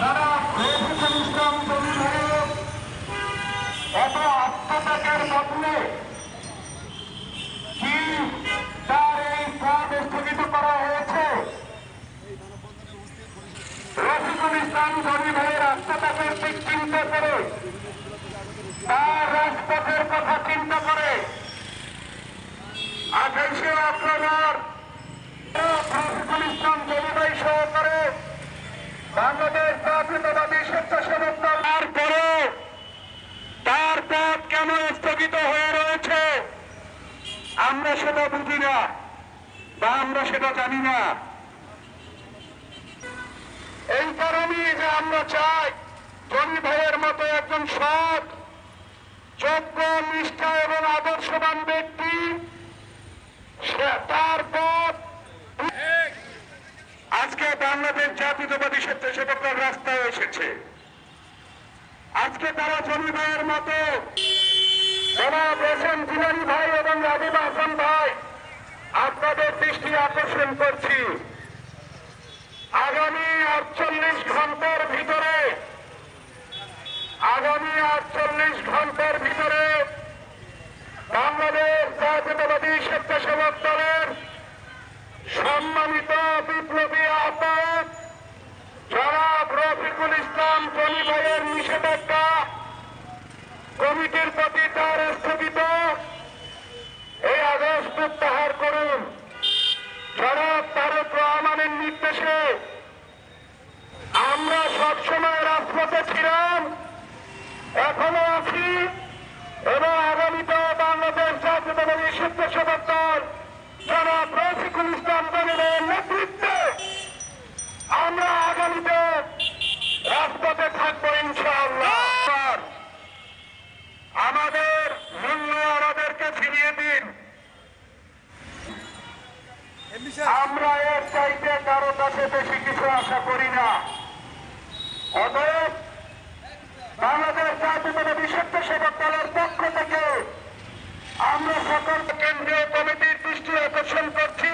তারা রফিকুল ইসলাম জমি দিক চিন্তা করে, তার রাজপথের কথা চিন্তা করে। আঠাইশে অক্টোবর, রফিকুল ইসলাম আমরা সেটা বুঝি না, বা আমরা সেটা জানি না। এই কারণেই যে আমরা চাই জমি ভাইয়ের মতো একজন সৎ, যোগ্য, নিষ্ঠা এবং আদর্শবান ব্যক্তি তার আজকে বাংলাদেশ জাতীয়তাবাদী স্বেচ্ছাসেবকরা রাস্তায় এসেছে। আজকে তারা জমি ভাইয়ের মতো। জিলানি ভাই এবং রাজীব হাসান ভাই, আপনাদের দৃষ্টি আকর্ষণ করছি। আগামী আটচল্লিশ ঘণ্টার ভিতরে, আগামী আটচল্লিশ ঘণ্টার ভিতরে বাংলাদেশ জাতীয়তাবাদী স্বেচ্ছাসেবক দলের সম্মানিত বিপ্লবী আহ্বায়ক জনাব রফিকুল ইসলাম জনি ভাইয়ের নিষেধাজ্ঞা কমিটির প্রতি তার স্থগিত। এই আদেশ প্রত্যাহার করুন। জনাব তারেক রহমানের নির্দেশে আমরা সবসময় রাজপথে ছিলাম, এখনও আছি এবং আগামীতে বাংলাদেশ জাতীয় দলের দল জনাব রফিকুল ইসলাম জনের নেতৃত্বে আমরা আগামীতে রাজপথে থাকব ইনশাআল্লাহ আমাদের মূল্য ফিরিয়ে দিন আমরা এর চাইতে কারও কাছে বেশি কিছু আশা করি না। অতএব বাংলাদেশ জাতীয় বিশুদ্ধ সেবক দলের পক্ষ থেকে আমরা সকল কেন্দ্রীয় কমিটির দৃষ্টি আকর্ষণ করছি।